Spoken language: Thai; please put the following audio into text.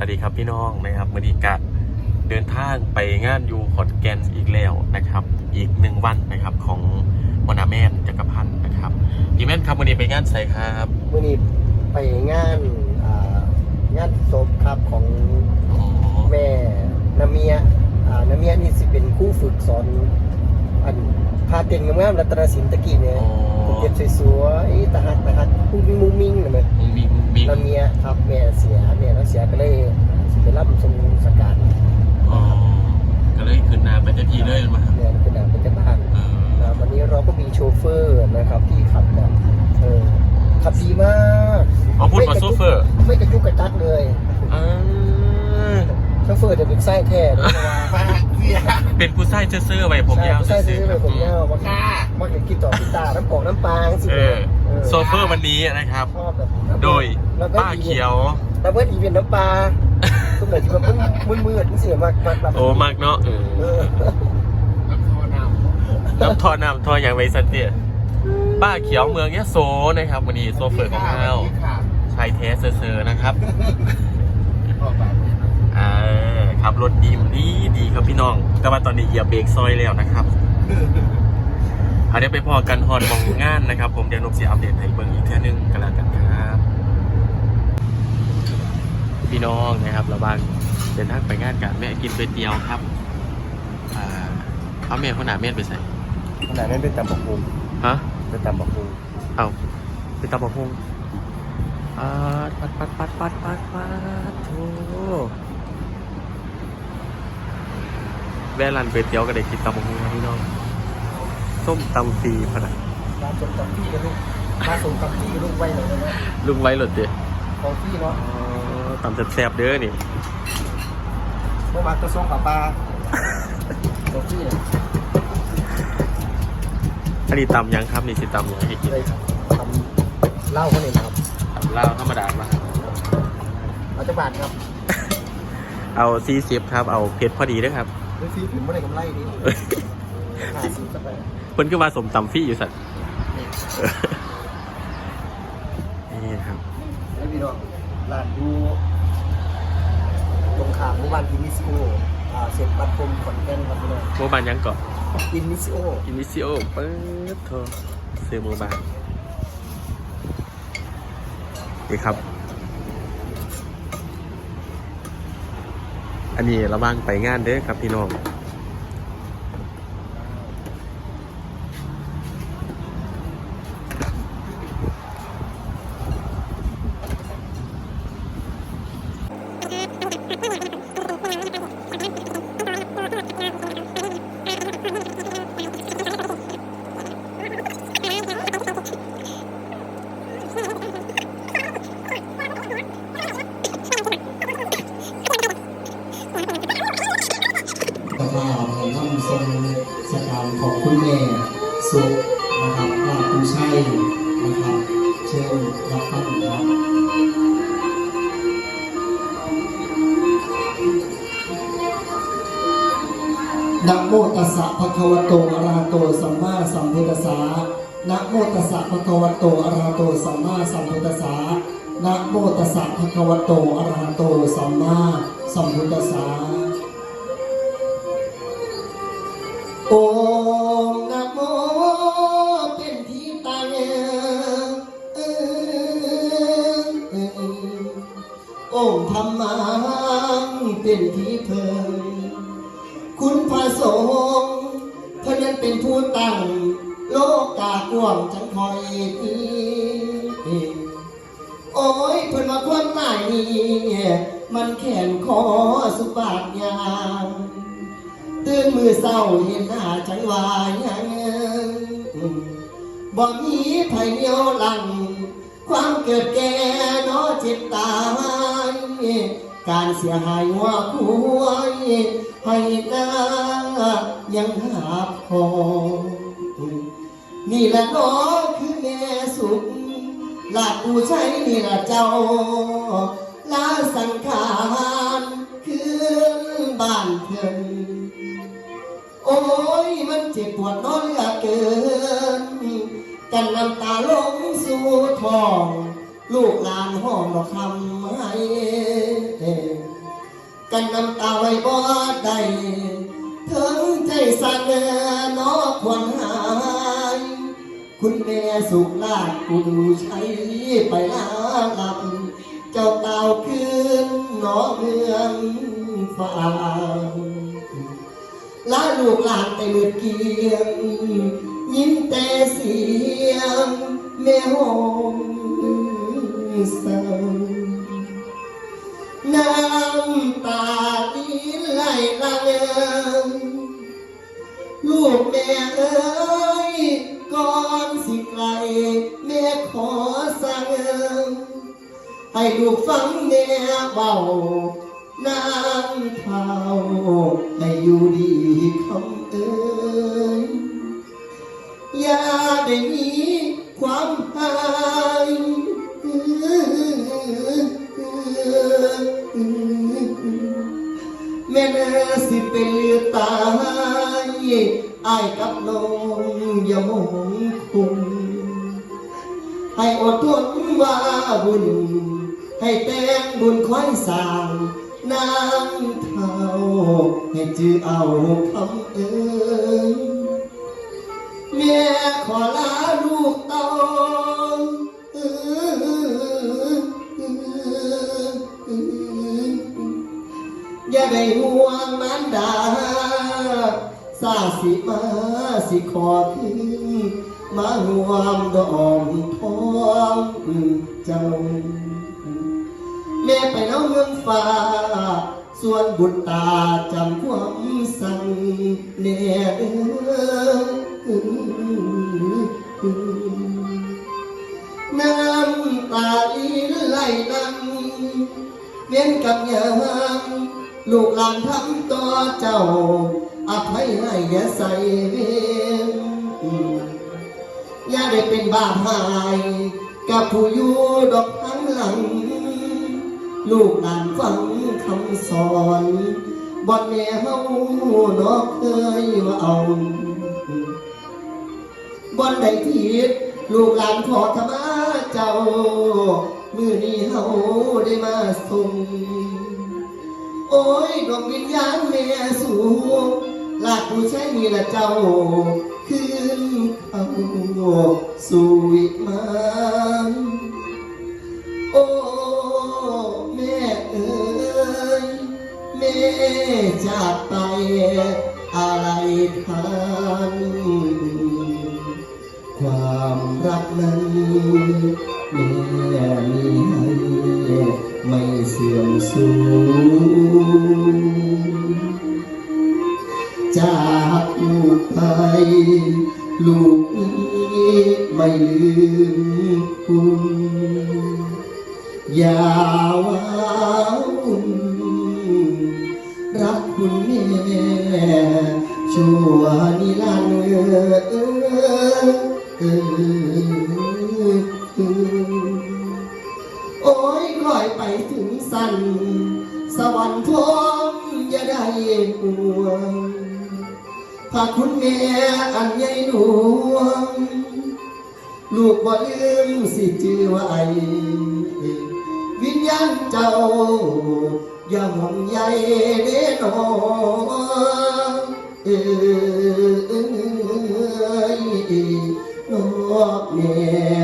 วัสดีครับพี่น้องนะครับวันนี้กะเดินทางไปงานอยูขอนแก่นอีกแล้วนะครับ อีกหนึ่งวันนะครับของวนาแมนจักรพันธ์นะครับพี่แมนครับวันนี้ไปงานใส่ครับวันนี้ไปงานอ่างานศพครับของอ๋อแม่นาเมียอ่านาเมียนี่สิเป็นครู่ฝึกสอนอัน พาเต็งงามๆรัตนศิลป์ตะกี้เนี่ยเก็บสวยๆตะหักตะหักพุ่งมิ่งมุ้งมิ่งเลยไหมมุงมีมุงมีนาเมียครับแม่เสียแม่แล้วเสียก็เลยสิไปรับสมสการอ๋อก็เลยขึ้นนาไปเต็มที่เลยมาครับแม่เป็นนางเป็นเจ้าบ้าน เออนะวันนี้เราก็มีโชเฟอร์นะครับที่ขับแบบเออขับดีมากเอาพูดมาโซเฟอร์ไม่กระจุกกระจักเลยเออโชเฟอร์จะเป็นไส้แท้ด้วยนะว่า เกียเป็นผู้ชายเสื้อๆไว้ผมยาวไส้ซื่ซื้ออไปผมยาวมาค่ะมาเก็บกินต่อกีตาร์น้ำกอกน้ำปลาสิเออโซเฟอร์วันนี้นะครับ ชอบแบบโดยแล้วก็ป้าเขียว แล้วเพื่อนอีเวนต์น้ำปลาทุกอย่างที่มันมึนมืดๆเสียมากมากแบบโอ้มากเนาะเออเออน้ำทอน้ำทออย่างไรสันเตียป้าเขียวเมืองยะโสนะครับวันนี้โซเฟอร์ของเราชายแท้เซอร์ๆนะครับอ่า ขับรถดีมดีดีครับพี่น้อง แต่ว่าตอนนี้เหยียบเบรกซอยแล้วนะครับเอาเดี๋ยวไปพอกันฮอนมองงานนะครับ ผมเดี๋ยวนกสีอัปเดตให้เบิ่งอีกแค่อนึงกันแล้วกันครับ พี่น้องนะครับระวังเดินทางไปงานกันแม่กินก๋วยเตี๋ยวครับอ่าเอาแม่คนหนาเม็ดไปใส่ขนาดนั้นเป็นตำบักหุ่งฮะเป็นตำบักหุ่งเอาไปตำบักฮงอ่าปัดปัดปัดปัดปัดปัดโอ้ แวะรันไปเตี๋ยวก็ได้กินตำบักฮงครับพี่น้องส้มตำฟรีพะนะมาสมกับพี่กับลูกมาสมกับพี่กับลูกไว้เลยนะลุงไว้หลดเด้ของพี่เนาะอ๋อตำแซ่บๆเด้อนี่เมื่อวานตัวส่งกับปลาของพี่เนี่ยอันนี้ตำยังครับนี่สิตำยังให้กินเลยทำเหล้าเขาเนี่ยนะครับตำลาวธรรมดามาครับเอาจะบาทครับ เอาซีเสียบครับเอาเผ็ดพอดีเด้วยครับ หรือพี่ถึงไม่ได้กำไรดีหาซื้อสักไปเพิ่นก็ว่าสมตำฟรีอยู่สัตว์นี่ครับ แล้วพี่น้องร้านดูตรงขามหมู่บ้านอินิซิโออ่าเซ็นบัตรคมขอนแก่นครับพี่น้องโมบานยังเกาะอินิซิโออินิซิโอเปิดโทรซื้อโมบานนี่ครับ อันนี้ระวังไปงานเด้อครับพี่น้อง สสะภะคะวะโตอะระหะโตสัมมาสัมพุทธัสสะนะโมตัสสะภะคะวะโตอะระหะโตสัมมาสัมพุทธัสสะนะโมตัสสะภะคะวะโตอะระหะโตสัมมาสัมพุทธัสสะโอมนะโมเป็นที่ตั้งโอมธรรมังเป็นที่เพิ่ง คุณพระสงฆ์เพื่อยังเป็นผู้ตั้ง โลกากวงจังคอยทีโอ้ยเพิ่นมาความหมายนี้มันแขนคอสุบาทยามตื่นมือเศร้าเห็นหน้าจังวายยังบ่มีไผเหนียวหลัง ความเกิดแก่นอเจ็บตาย การเสียหายหัวคุยให้หน้ายังหาพอนี่แหละน้อคือแม่สุขหลาดกูใช้นี่ละเจ้าลาสังขารคือบ้านเพิ่นโอ้ยมันเจ็บปวดน้อยเหลือเกินกันน้ำตาลงสู่ท้อง ลูกหลานห้องดอกคำให้กันน้ำตาไว้บ่ได้ถึงใจสั่นนอควรหายคุณแม่สุขลาดกูดูใช้ไปลาลำเจ้าเต่าคืนน้อเมืองฟ้าลาลูกหลานแต่มืดเกียง ยิ้มแต่เสียงแม่หง เศร้าน้ำตาลิ้นไหลละเงลูกแม่เอ้ยก่อนสิไกลแม่ขอสั่งให้ลูกฟังแม่เบาน้ำเท้าให้อยู่ดีคำเอ้ยอย่าได้มีความหาย แม่นาสิเป็นเลือตายอายกับน้องอย่ามองคุมให้อดทนว่าบุญ ให้แต่งบุญคอยสร้างน้ำเท้าให้จือเอาคำเอ้ย สาสิมาสิขอขึ้นมาห่วมดอมทองเจ้า แม่ไปน้องเมืองฟ้า ส่วนบุตรตาจำความสั่งเน่เด้อน้ำตาลีไหลนังเวียนกับยามลูกหลานทำต่อเจ้า อภัยให้อย่าใส่เวรอย่าได้เป็นบาปหายกับผู้อยู่ดอกทั้งหลัง ลูกหลานฟังคำสอนบอนแม่เฮานอกเคยว่าเอาบอนใดผิดลูกหลานขอขมาเจ้า มือนี้เฮาได้มาส่งโอ้ยดวงวิญญาณแม่สูง ลากผู้ใช้มีละเจ้า ขึ้นเขาสู่วิมานโอ้แม่เอ๋ยแม่จากไปอะไรทันความรักนั้นแม่มีให้ไม่เสื่อมสูญ ลูกนี้ไม่ลืมคุณ อย่าว่าวุ่นรักคุณแม่ชั่วนิรันดร์โอ้ยคอยไปถึงสัน สวรรค์ทองอย่าได้ห่ว งถ้าคุณแม่อันใหญ่หลวงลูกบ่ลืมสิจือไว้วิญญาณเจ้า อย่าห่วงใยเด้อนอเอ้ยนอกแม่